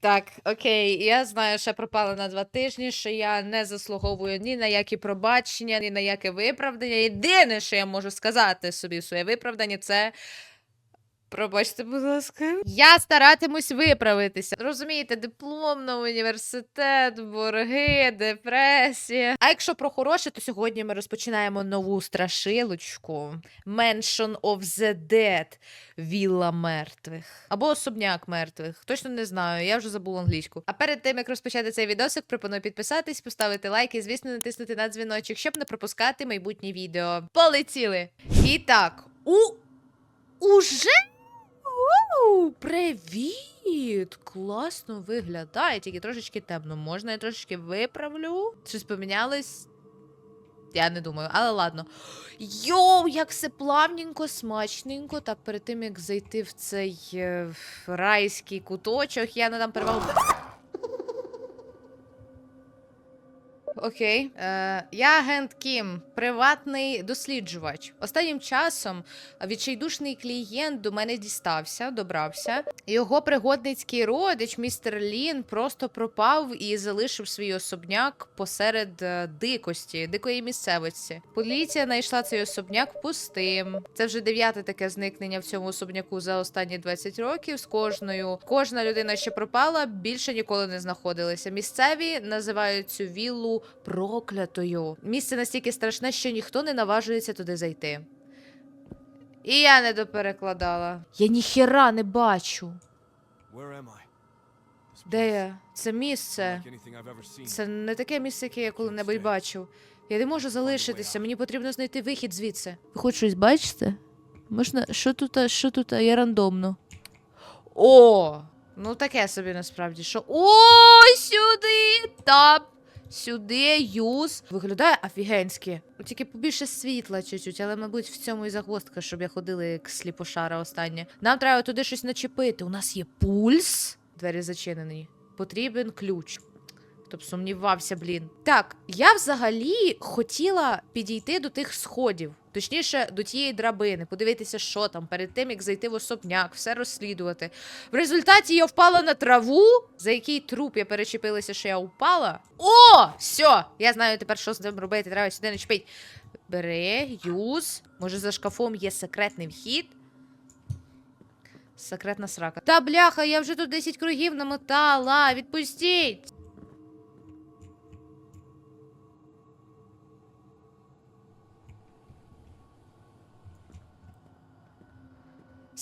Так, окей, я знаю, що я пропала на два тижні, що я не заслуговую ні на які пробачення, ні на яке виправдання. Єдине, що я можу сказати собі своє виправдання, це. Пробачте, будь ласка. Я старатимусь виправитися. Розумієте, диплом на університет, борги, депресія. А якщо про хороше, то сьогодні ми розпочинаємо нову страшилочку Mansion of the Dead. Вілла мертвих або особняк мертвих. Точно не знаю, я вже забула англійську. А перед тим як розпочати цей відосик, пропоную підписатись, поставити лайк і, звісно, натиснути на дзвіночок, щоб не пропускати майбутні відео. Полетіли! І так, у уже Оу, привіт! Класно виглядає, тільки трошечки темно. Можна я трошечки виправлю? Щось помінялось? Я не думаю, але ладно. Йоу, як все плавненько, смачненько. Так, перед тим як зайти в цей е, райський куточок, я надам перевагу. Окей. Е, я агент Кім, приватний досліджувач. Останнім часом відчайдушний клієнт до мене дістався, добрався. Його пригодницький родич, містер Лін, просто пропав і залишив свій особняк посеред е, дикості, дикої місцевості. Поліція знайшла цей особняк пустим. Це вже дев'яте таке зникнення в цьому особняку за останні 20 років. З кожною кожна людина, що пропала, більше ніколи не знаходилася. Місцеві називають цю віллу проклятою. Місце настільки страшне, що ніхто не наважується туди зайти. І я не доперекладала. Я ніхіра не бачу. Де я? Це місце. Це не таке місце, яке я коли-небудь бачив. Я не можу залишитися, мені потрібно знайти вихід звідси. Ви хоч щось бачите? Можна. Що тут, що тут? Я рандомно. О! Ну таке собі насправді, що. О, сюди! Тап! Сюди, юз. Виглядає офігенськи. Тільки побільше світла чуть-чуть, але, мабуть, в цьому і загвоздка, щоб я ходила як сліпошара останнє. Нам треба туди щось начепити. У нас є пульс. Двері зачинені. Потрібен ключ. Б сумнівався, блін. Так, я взагалі хотіла підійти до тих сходів, точніше, до тієї драбини, подивитися, що там, перед тим, як зайти в особняк, все розслідувати. В результаті я впала на траву, за який труп я перечепилася, що я впала. О! Все! Я знаю тепер, що з цим робити. Треба сюди не чпить. Бери, юз. Може, за шкафом є секретний вхід. Секретна срака. Та бляха, я вже тут 10 кругів намотала. Відпустіть!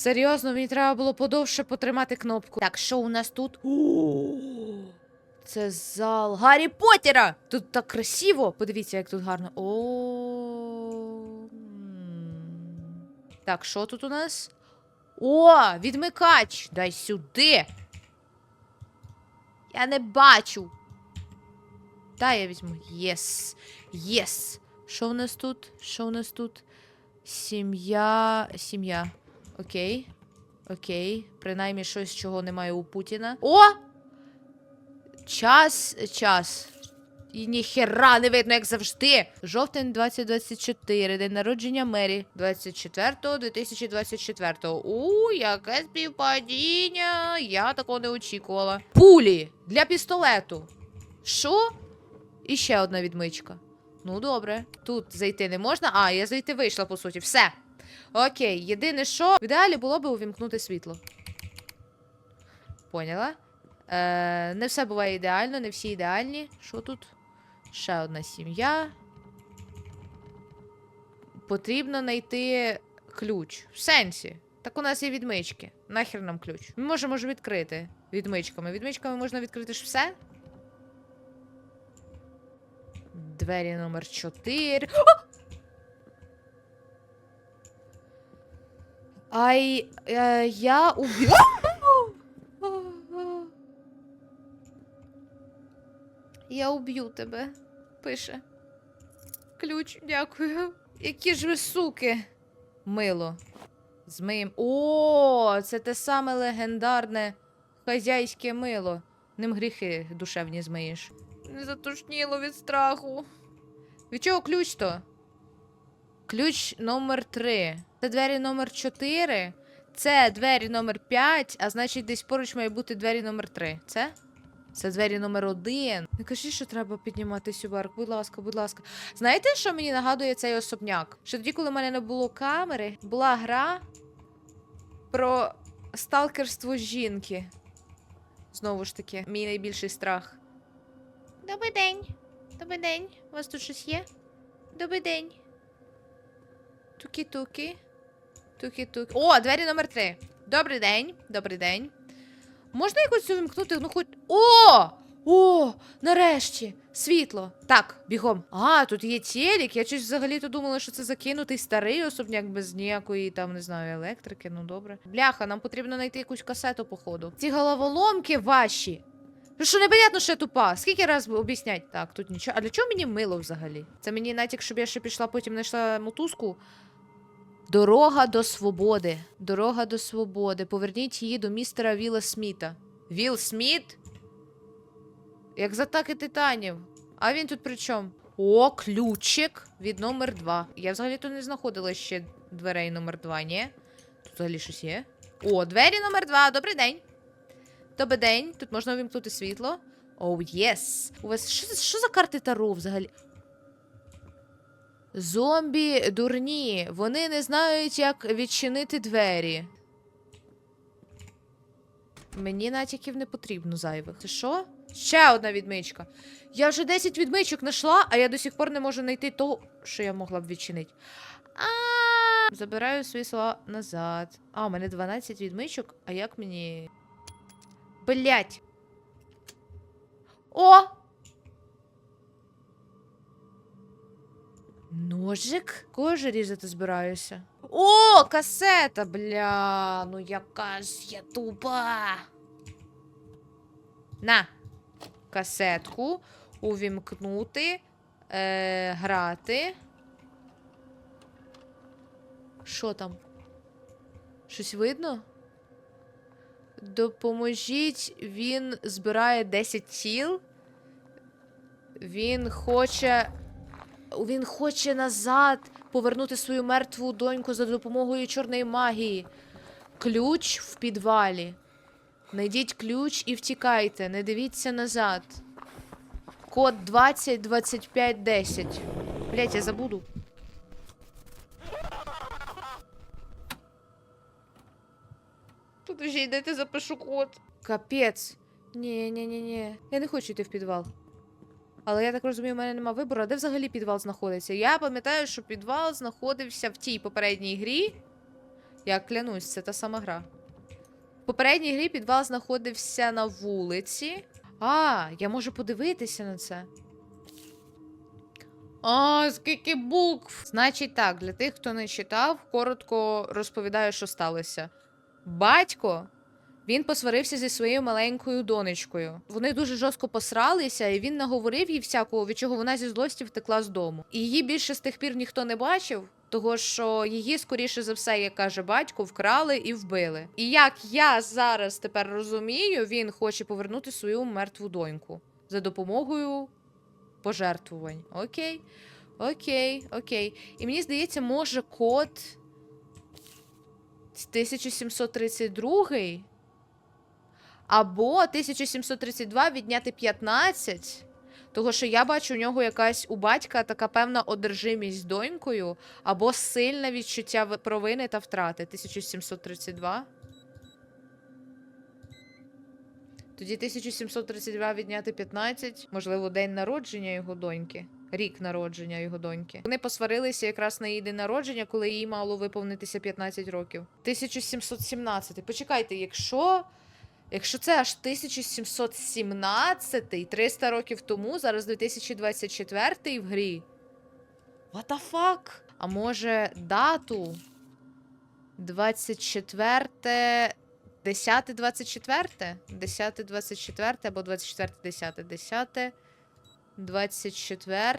Серйозно, мені треба було подовше потримати кнопку. Так, що у нас тут? Це зал Гаррі Поттера! Тут так красиво. Подивіться, як тут гарно. О. Так, що тут у нас? О, відмикач! Дай сюди. Я не бачу. Та я візьму. Єс. Єс. Що у нас тут? Що у нас тут? Сім'я. Сім'я. Окей. Окей. Принаймні щось, чого немає у Путіна. О! Час, час. І ніхера не видно, як завжди. Жовтень 2024, день народження Мері. 24 2024. У, яке співпадіння. Я такого не очікувала. Пулі для пістолету. Що? І ще одна відмичка. Ну, добре. Тут зайти не можна. А, я зайти вийшла, по суті. Все. Окей, єдине, що в ідеалі було би увімкнути світло. Поняла? Е, не все буває ідеально, не всі ідеальні. Що тут? Ще одна сім'я. Потрібно знайти ключ. В сенсі. Так у нас є відмички. Нахер нам ключ. Ми можемо ж відкрити відмичками. Відмичками можна відкрити ж все. Двері номер 4. Ай, е, я уб'ю. Я уб'ю тебе, пише. Ключ, дякую. Які ж ви суки. Мило. Змиєм. О, це те саме легендарне хазяйське мило. Ним гріхи душевні змиєш. Не затушніло від страху. Від чого ключ то? Ключ номер 3. Це двері номер 4. Це двері номер 5, а значить, десь поруч має бути двері номер 3. Це? Це двері номер 1. Не кажи, що треба підніматись у верх. Будь ласка, будь ласка. Знаєте, що мені нагадує цей особняк? Що тоді, коли в мене не було камери, була гра про сталкерство жінки. Знову ж таки, мій найбільший страх. Добрий день. Добрий день. У вас тут щось є? Добрий день. Туки-туки. Туки-туки. О, двері номер три. Добрий день. Добрий день. Можна якось увімкнути? Ну хоч. О! О! Нарешті! Світло. Так, бігом. А, тут є телек. Я щось взагалі-то думала, що це закинутий старий особняк без ніякої там, не знаю, електрики. Ну добре. Бляха, нам потрібно знайти якусь касету, походу. Ці головоломки ваші. Ну що непонятно, що я тупа. Скільки раз об'яснять? Так, тут нічого. А для чого мені мило взагалі? Це мені натяк, щоб я ще пішла, потім знайшла мотузку. Дорога до свободи. Дорога до свободи. Поверніть її до містера Віла Сміта. Віл Сміт? Як з атаки титанів. А він тут при чому? О, ключик від номер 2. Я взагалі тут не знаходила ще дверей номер 2, ні? Тут взагалі щось є. О, двері номер 2. Добрий день. Добрий день. Тут можна увімкнути світло. Оу, єс. У вас що, що за карти Таро взагалі? Зомбі дурні. Вони не знають, як відчинити двері. Мені натяків не потрібно зайвих. Це що? Ще одна відмичка. Я вже 10 відмичок знайшла, а я до сих пор не можу знайти того, що я могла б відчинити. А Забираю свої слова назад. А, у мене 12 відмичок, а як мені. Блять. О! Ножик? Ж різати збираюся? О, касета, бля. Ну яка ж я тупа. На. Касетку. Увімкнути. Е, грати. Що там? Щось видно? Допоможіть, він збирає 10 тіл. Він хоче. Він хоче назад повернути свою мертву доньку за допомогою чорної магії. Ключ в підвалі. Найдіть ключ і втікайте. Не дивіться назад. Код 20 25 10. Блять, я забуду. Подожди, дайте запишу код. Капець. Ні, ні, ні, ні. Я не хочу йти в підвал. Але я так розумію, в мене нема вибору. А де взагалі підвал знаходиться? Я пам'ятаю, що підвал знаходився в тій попередній грі. Я клянусь, це та сама гра. В попередній грі підвал знаходився на вулиці. А, я можу подивитися на це. А, скільки букв. Значить так, для тих, хто не читав, коротко розповідаю, що сталося. Батько він посварився зі своєю маленькою донечкою. Вони дуже жорстко посралися, і він наговорив їй всякого, від чого вона зі злості втекла з дому. І її більше з тих пір ніхто не бачив. Того, що її, скоріше за все, як каже батько, вкрали і вбили. І як я зараз тепер розумію, він хоче повернути свою мертву доньку за допомогою пожертвувань. Окей, окей, окей. І мені здається, може код 1732 або 1732 відняти 15. Того, що я бачу у нього якась у батька така певна одержимість донькою, або сильне відчуття провини та втрати. 1732. Тоді 1732 відняти 15, можливо, день народження його доньки. Рік народження його доньки. Вони посварилися якраз на її день народження, коли їй мало виповнитися 15 років. 1717. Почекайте, якщо. Якщо це аж 1717, 300 років тому, зараз 2024 в грі. What the fuck? А може дату 24 10 24 10 24 або 24 10 10 24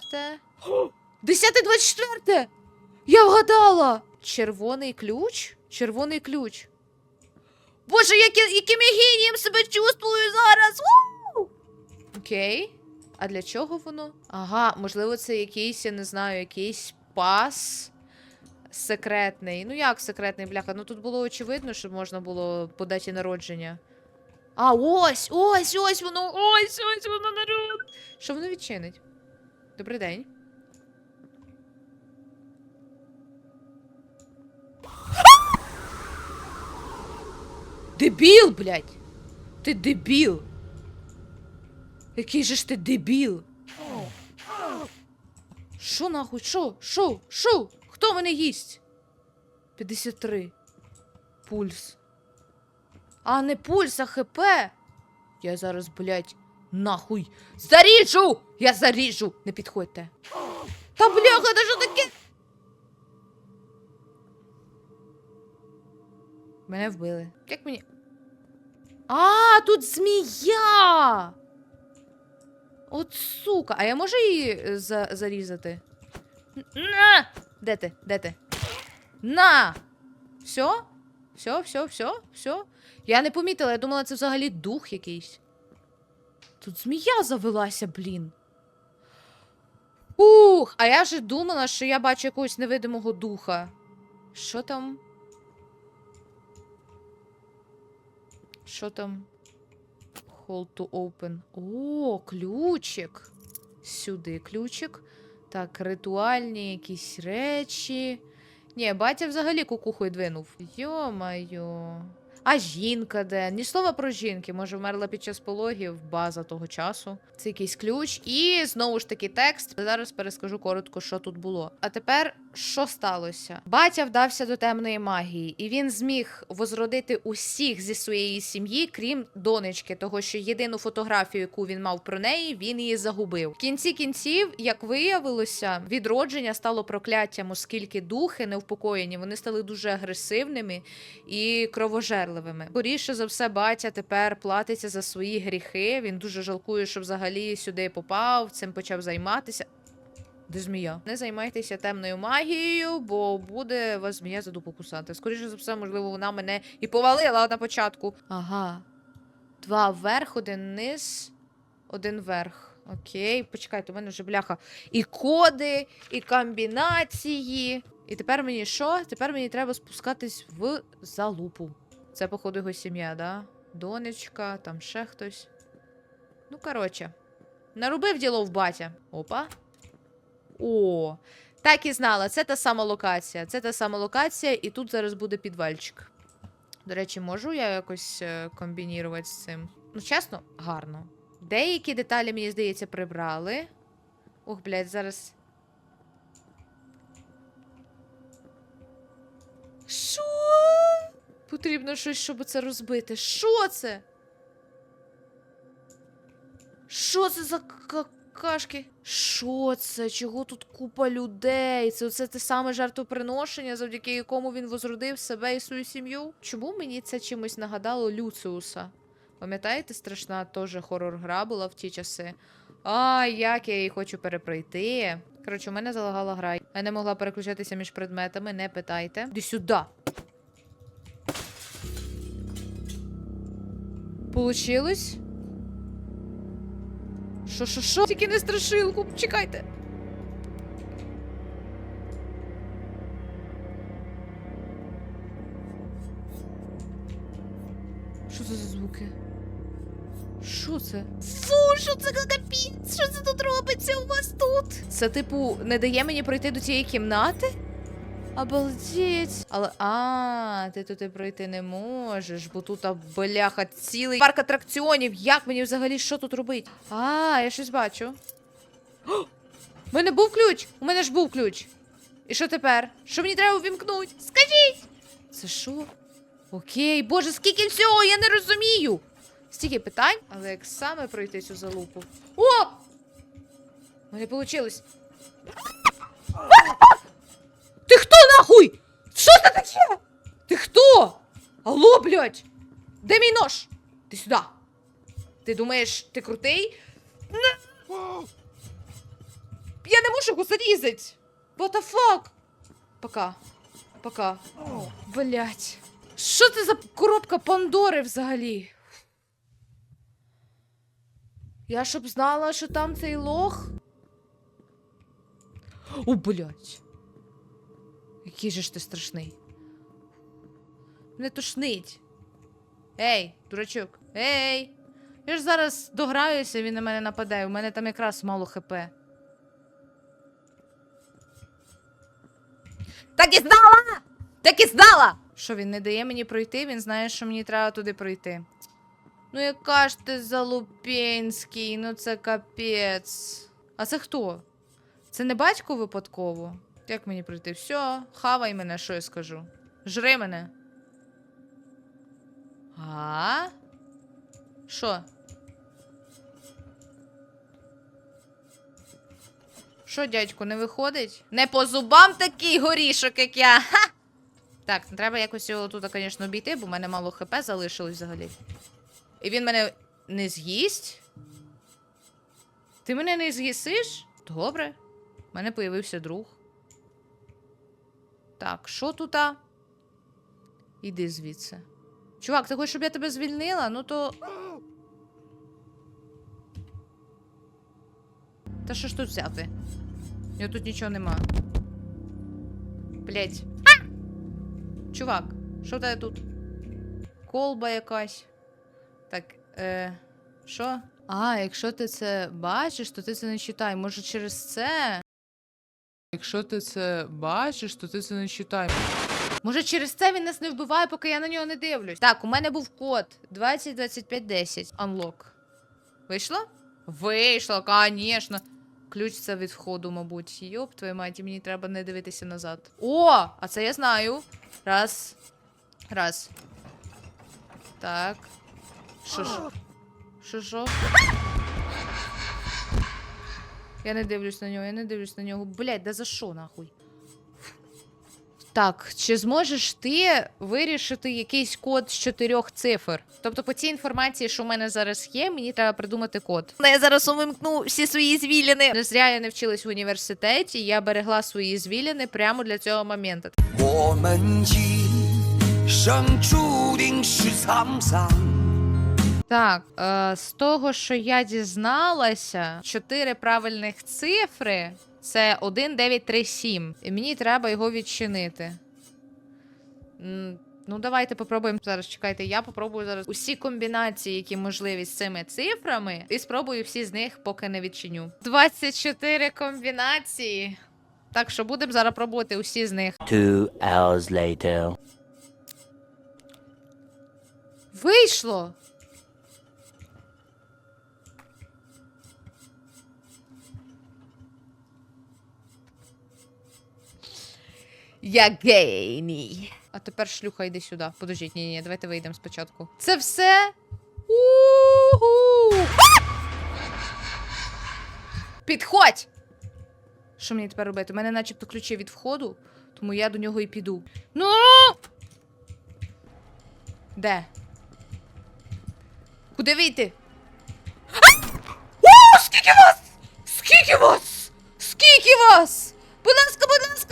10 24 Я вгадала! Червоний ключ? Червоний ключ. Боже, які, яким я генієм себе чувствую зараз! Окей. А для чого воно? Ага, можливо, це якийсь, я не знаю, якийсь пас секретний. Ну як секретний, бляха? Ну тут було очевидно, що можна було по даті народження. А, ось, ось, ось воно, ось, ось воно народ. Що воно відчинить? Добрий день. Дебіл, блядь! Ти дебіл! Який же ж ти дебіл? Що нахуй? Що? Що? Що? Хто мене їсть? 53. Пульс. А не пульс, а ХП. Я зараз, блядь, нахуй заріжу! Я заріжу! Не підходьте. Та бляха, це що таке? Мене вбили. Як мені. А, тут змія! От сука. А я можу її е, за зарізати? На! Де ти? Де ти? На! Все? Все, все, все, все. Я не помітила, я думала, це взагалі дух якийсь. Тут змія завелася, блін. Ух, а я ж думала, що я бачу якогось невидимого духа. Що там? Що там? Hold to open. О, ключик. Сюди ключик. Так, ритуальні якісь речі. Ні, батя взагалі кукухою двинув. Йо-майо. А жінка де? Ні слова про жінки. Може, вмерла під час пологів, база того часу. Це якийсь ключ. І знову ж таки текст. Зараз перескажу коротко, що тут було. А тепер що сталося? Батя вдався до темної магії, і він зміг возродити усіх зі своєї сім'ї, крім донечки, того що єдину фотографію, яку він мав про неї, він її загубив. В кінці кінців, як виявилося, відродження стало прокляттям, оскільки духи невпокоєні, вони стали дуже агресивними і кровожерливими. Скоріше за все, батя тепер платиться за свої гріхи. Він дуже жалкує, що взагалі сюди попав, цим почав займатися. Де змія? Не займайтеся темною магією, бо буде вас змія за дупу кусати. Скоріше за все, можливо, вона мене і повалила на початку. Ага. Два вверх, один низ, один вверх. Окей, почекайте, у мене вже бляха. І коди, і комбінації. І тепер мені що? Тепер мені треба спускатись в залупу. Це, походу, його сім'я, да? Донечка, там ще хтось. Ну, коротше. Наробив діло в батя. Опа. О, так і знала. Це та сама локація. Це та сама локація, і тут зараз буде підвальчик. До речі, можу я якось е, комбінірувати з цим? Ну, чесно, гарно. Деякі деталі, мені здається, прибрали. Ох, блядь, зараз. Що? Потрібно щось, щоб це розбити. Що це? Що це за какашки? Що це? Чого тут купа людей? Це оце те саме жертвоприношення, завдяки якому він возродив себе і свою сім'ю? Чому мені це чимось нагадало Люциуса? Пам'ятаєте, страшна теж хорор-гра була в ті часи? А, як я її хочу перепройти. Коротше, у мене залагала гра. Я не могла переключатися між предметами, не питайте. Іди сюди. Получилось? Що, що, що? Тільки не страшилку, чекайте. Що це за звуки? Що це? Фу, що це за капець? Що це тут робиться у вас тут? Це, типу, не дає мені пройти до цієї кімнати? Обалдеть. Але а, ти тут пройти не можеш, бо тут бляха цілий парк атракціонів. Як мені взагалі що тут робити? А, я щось бачу. О! У мене був ключ! У мене ж був ключ. І що тепер? Що мені треба увімкнути? Скажіть! Це що? Окей, боже, скільки всього, я не розумію. Стільки питань, але як саме пройти цю залупу? О! У мене вийшло. Ти хто нахуй? Що це таке? Ти хто? Алло, блядь! Де мій нож? Ти сюди. Ти думаєш, ти крутий? Whoa! Я не можу його зарізати. What the fuck? Пока. Пока. Блять. Що це за коробка Пандори взагалі? Я щоб знала, що там цей лох. О, блядь. Який же ж ти страшний. Не тушнить. Ей, дурачок. Ей! Я ж зараз дограюся, він на мене нападе. У мене там якраз мало хп. Так і знала! Так і знала! Що він не дає мені пройти, він знає, що мені треба туди пройти. Ну, яка ж ти залупенський, ну це капець. А це хто? Це не батько випадково? Як мені пройти? Все, хавай мене, що я скажу. Жри мене. А? Що? Що, дядьку, не виходить? Не по зубам такий горішок, як я. Ха! Так, треба якось його тут, звісно, обійти, бо в мене мало хп залишилось взагалі. І він мене не з'їсть? Ти мене не з'їсиш? Добре. У мене появився друг. Так, що тут? а? Іди звідси. Чувак, ти хочеш, щоб я тебе звільнила? Ну то. Та що ж тут взяти? Його тут нічого нема. Блять. Чувак, що в тебе тут? Колба якась. Так, е. Що? А, якщо ти це бачиш, то ти це не читай. Може, через це. Якщо ти це бачиш, то ти це не читай. Може, через це він нас не вбиває, поки я на нього не дивлюсь. Так, у мене був код 202510. Unlock. Вийшло? Вийшло, звісно. Ключ це від входу, мабуть. Йоп, твою мать, мені треба не дивитися назад. О! А це я знаю. Раз. Раз. Так. Що ж? Що що? Я не дивлюсь на нього, я не дивлюсь на нього. Блять, да за що нахуй? Так, чи зможеш ти вирішити якийсь код з чотирьох цифр? Тобто, по цій інформації, що в мене зараз є, мені треба придумати код. Ну, Я зараз увімкну всі свої звіліни. Не зря я не вчилась в університеті, я берегла свої звіліни прямо для цього моменту. 我们今生注定是沧桑。 Так, е, з того, що я дізналася, чотири правильних цифри це 1, 9, 3, 7. І мені треба його відчинити. Ну, давайте попробуємо зараз. Чекайте, я попробую зараз усі комбінації, які можливі з цими цифрами, і спробую всі з них, поки не відчиню. 24 комбінації. Так що будемо зараз пробувати усі з них. Two hours later. Вийшло! Я геній. А тепер шлюха йди сюди. Подождіть, ні, ні, давайте вийдемо спочатку. Це все. У-ху! Підходь! Що мені тепер робити? У мене начебто ключі від входу, тому я до нього і піду. Ну! Де? Куди вийти? О, скільки вас! Скільки вас? Скільки вас? Будь ласка, будь ласка!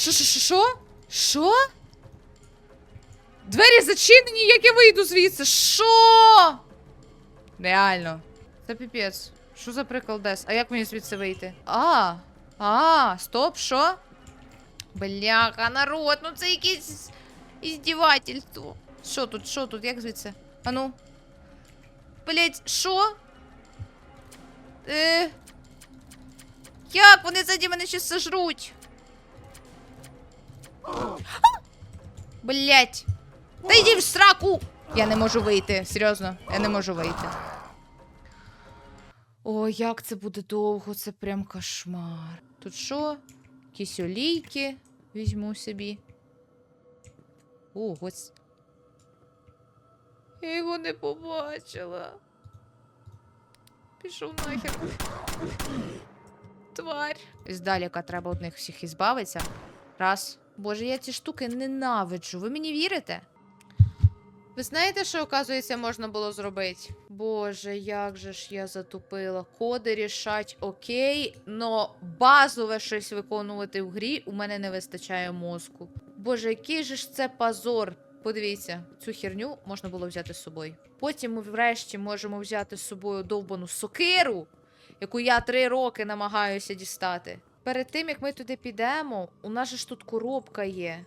Що, що, що, що? Що? Двері зачинені, як я вийду звідси. Що? Реально. Це піпець. Що за приколдес? А як мені звідси вийти? А, а, стоп, що? Бляха, народ, ну це якесь іздівательство. Що тут, що тут, як звідси? А ну. Блять, що? Е... Як вони ззаді мене ще сожруть? Блять. Та йди в сраку! Я не можу вийти, серйозно, я не можу вийти. О, як це буде довго, це прям кошмар. Тут що? Якісь олійки візьму собі. О, гось. Я його не побачила. Пішов нахер. Тварь. Здалека треба від них всіх ізбавитися. Раз. Боже, я ці штуки ненавиджу. Ви мені вірите? Ви знаєте, що, оказується, можна було зробити? Боже, як же ж я затупила. Коди рішать окей, но базове щось виконувати в грі у мене не вистачає мозку. Боже, який же ж це позор. Подивіться, цю херню можна було взяти з собою. Потім ми врешті можемо взяти з собою довбану сокиру, яку я три роки намагаюся дістати. Перед тим, як ми туди підемо, у нас же ж тут коробка є.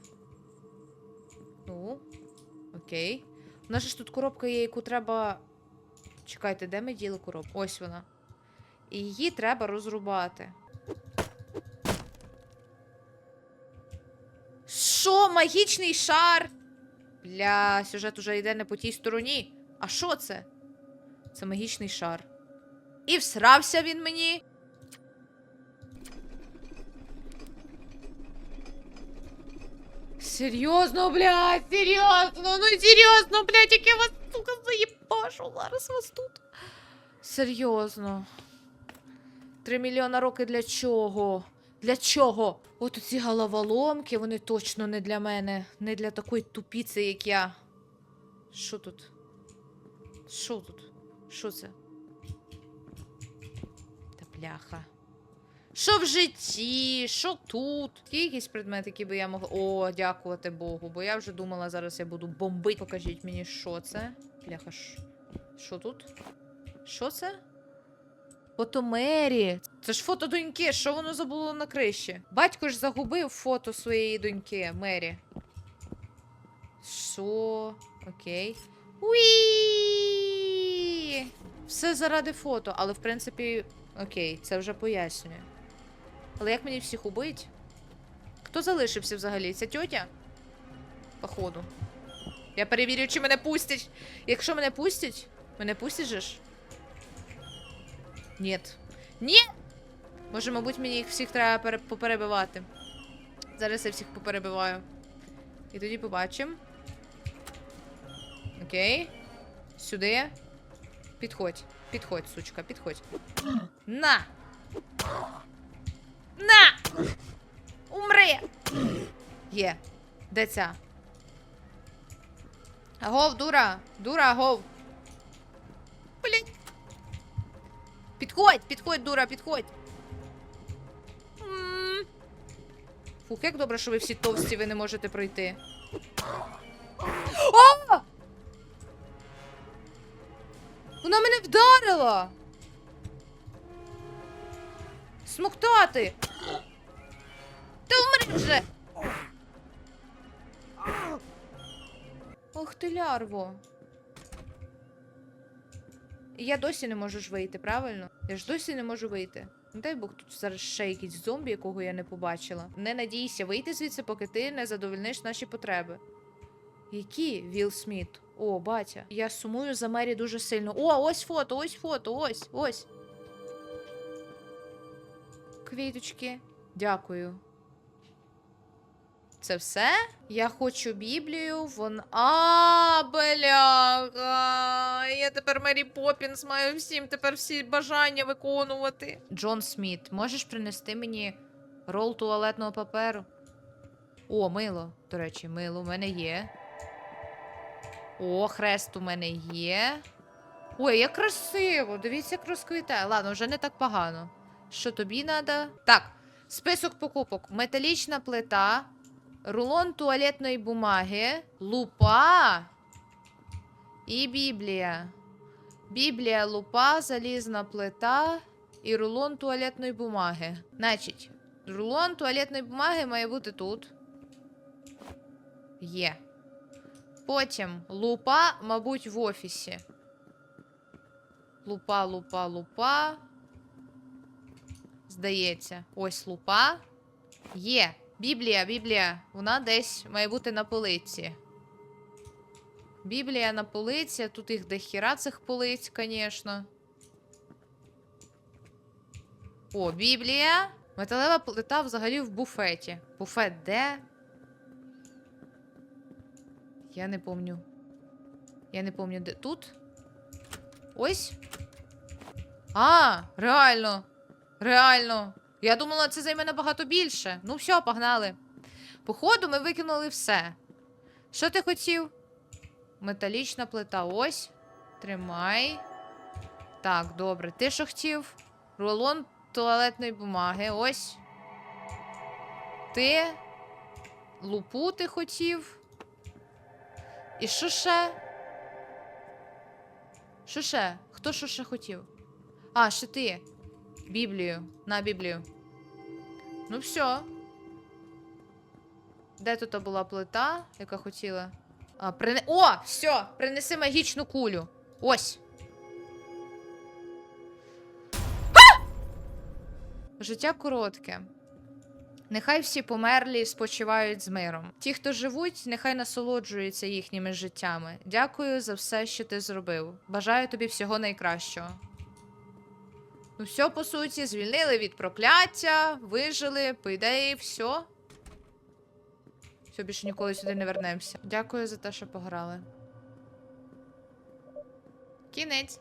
Ну, окей. У нас же ж тут коробка є, яку треба. Чекайте, де ми діли коробку? Ось вона. І її треба розрубати. Що, магічний шар? Бля, сюжет уже йде не по тій стороні. А що це? Це магічний шар. І всрався він мені. Серйозно, блядь, серйозно, ну серйозно, блядь, яке вас, сука, заїбашу зараз вас тут. Серйозно. Три мільйона роки для чого? Для чого? От ці головоломки, вони точно не для мене. Не для такої тупіці, як я. Що тут? Що тут? Що це? Та бляха. Що в житті? Що тут? Є якісь предмети, які би я могла. О, дякувати Богу, бо я вже думала, зараз я буду бомбити. Покажіть мені, що це. Бляха, що тут? Що це? Фото Мері. Це ж фото доньки. Що воно забуло на криші? Батько ж загубив фото своєї доньки Мері. Що? Окей. Уі! Все заради фото, але в принципі, окей, це вже пояснює. Але як мені всіх убить? Хто залишився взагалі? Ця тьотя? Походу. Я перевірю, чи мене пустять. Якщо мене пустять, мене пустять ж? Ні. Ні! Може, мабуть, мені їх всіх треба пере- поперебивати. Зараз я всіх поперебиваю. І тоді побачимо. Окей. Сюди. Підходь. Підходь, сучка, підходь. На! На! Умри! Є. Де ця? Агов, дура! Дура, агов! Блять! Підходь, підходь, дура, підходь. Фух, як добре, що ви всі товсті, ви не можете пройти. О! Вона мене вдарила! Смоктати! Та умри вже! Ох ти лярво. Я досі не можу ж вийти, правильно? Я ж досі не можу вийти. Не дай Бог, тут зараз ще якийсь зомбі, якого я не побачила. Не надійся вийти звідси, поки ти не задовольниш наші потреби. Які Вілл Сміт? О, батя. Я сумую за Мері дуже сильно. О, ось фото, ось фото, ось, ось. Квіточки. Дякую. Це все? Я хочу Біблію. Вон. А, бляха. Я тепер Мері Поппінс маю всім тепер всі бажання виконувати. Джон Сміт, можеш принести мені рол туалетного паперу? О, мило. До речі, мило в мене є. О, хрест у мене є. Ой, як красиво! Дивіться, як розквітає. Ладно, вже не так погано. Що тобі треба? Так, список покупок: металічна плита, рулон туалетної бумаги, лупа і Біблія. Біблія, лупа, залізна плита і рулон туалетної бумаги. Значить, рулон туалетної бумаги має бути тут. Є. Потім лупа, мабуть, в офісі. Лупа, лупа, лупа. Здається, ось лупа. Є. Біблія, Біблія. Вона десь має бути на полиці. Біблія на полиці. Тут їх дохіра цих полиць, звісно. О, Біблія. Металева плита взагалі в буфеті. Буфет де? Я не помню. Я не помню, де тут. Ось. А, реально. Реально. Я думала, це займе набагато більше. Ну, все, погнали. Походу, ми викинули все. Що ти хотів? Металічна плита. Ось. Тримай. Так, добре. Ти що хотів? Рулон туалетної бумаги. Ось. Ти. Лупу ти хотів. І що ще? Що ще? Хто що ще хотів? А, ще ти. Біблію. На Біблію. Ну все. Де тут була плита, яка хотіла? А, прине... О! Все! Принеси магічну кулю. Ось. А! Життя коротке. Нехай всі померлі спочивають з миром. Ті, хто живуть, нехай насолоджуються їхніми життями. Дякую за все, що ти зробив. Бажаю тобі всього найкращого. Ну, все, по суті, звільнили від прокляття, вижили, по ідеї, все. Все, більше ніколи сюди не вернемося. Дякую за те, що пограли. Кінець.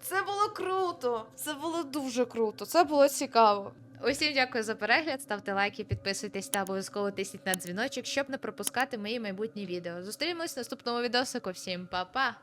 Це було круто. Це було дуже круто. Це було цікаво. Усім дякую за перегляд. Ставте лайки, підписуйтесь та обов'язково тисніть на дзвіночок, щоб не пропускати мої майбутні відео. Зустрінемось в наступному відосику. Всім па-па!